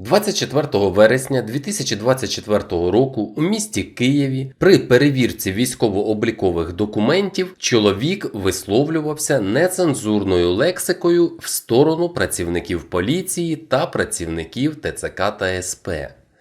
24 вересня 2024 року у місті Києві при перевірці військово-облікових документів чоловік висловлювався нецензурною лексикою в сторону працівників поліції та працівників ТЦК та СП.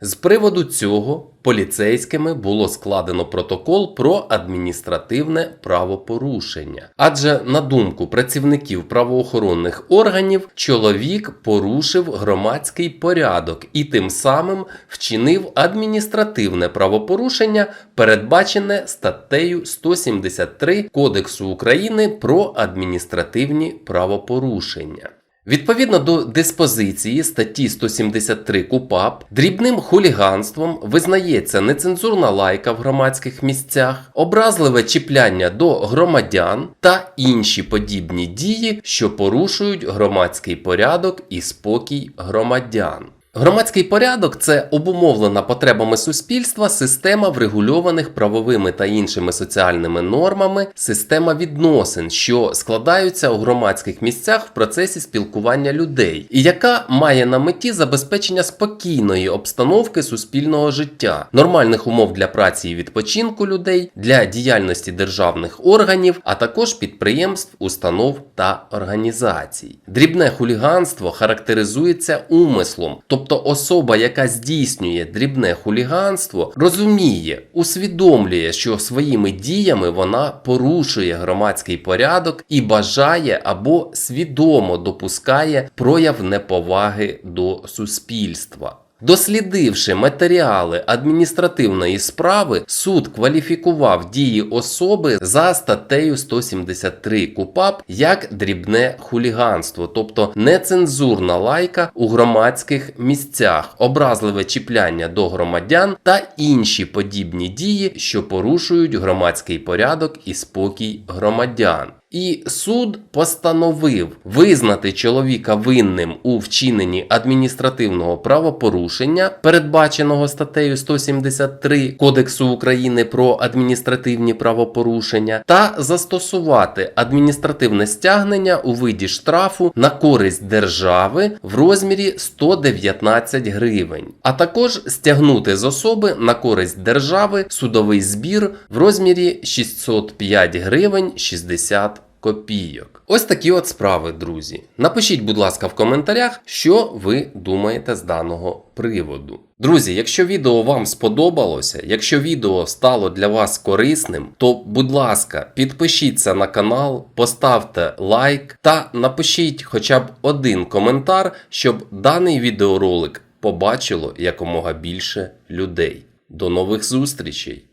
З приводу цього поліцейськими було складено протокол про адміністративне правопорушення. Адже, на думку працівників правоохоронних органів, чоловік порушив громадський порядок і тим самим вчинив адміністративне правопорушення, передбачене статтею 173 Кодексу України про адміністративні правопорушення. Відповідно до диспозиції статті 173 КУПАП, дрібним хуліганством визнається нецензурна лайка в громадських місцях, образливе чіпляння до громадян та інші подібні дії, що порушують громадський порядок і спокій громадян. Громадський порядок це обумовлена потребами суспільства система врегульованих правовими та іншими соціальними нормами, система відносин, що складаються у громадських місцях в процесі спілкування людей, і яка має на меті забезпечення спокійної обстановки суспільного життя, нормальних умов для праці і відпочинку людей, для діяльності державних органів, а також підприємств, установ та організацій. Дрібне хуліганство характеризується умислом, тобто особа, яка здійснює дрібне хуліганство, розуміє, усвідомлює, що своїми діями вона порушує громадський порядок і бажає або свідомо допускає прояв неповаги до суспільства. Дослідивши матеріали адміністративної справи, суд кваліфікував дії особи за статтею 173 КУПАП як дрібне хуліганство, тобто нецензурна лайка у громадських місцях, образливе чіпляння до громадян та інші подібні дії, що порушують громадський порядок і спокій громадян. І суд постановив визнати чоловіка винним у вчиненні адміністративного правопорушення, передбаченого статтею 173 Кодексу України про адміністративні правопорушення, та застосувати адміністративне стягнення у виді штрафу на користь держави в розмірі 119 гривень, а також стягнути з особи на користь держави судовий збір в розмірі 605 гривень 60 копійок. Ось такі от справи, друзі. Напишіть, будь ласка, в коментарях, що ви думаєте з даного приводу. Друзі, якщо відео вам сподобалося, якщо відео стало для вас корисним, то, будь ласка, підпишіться на канал, поставте лайк та напишіть хоча б один коментар, щоб даний відеоролик побачило якомога більше людей. До нових зустрічей!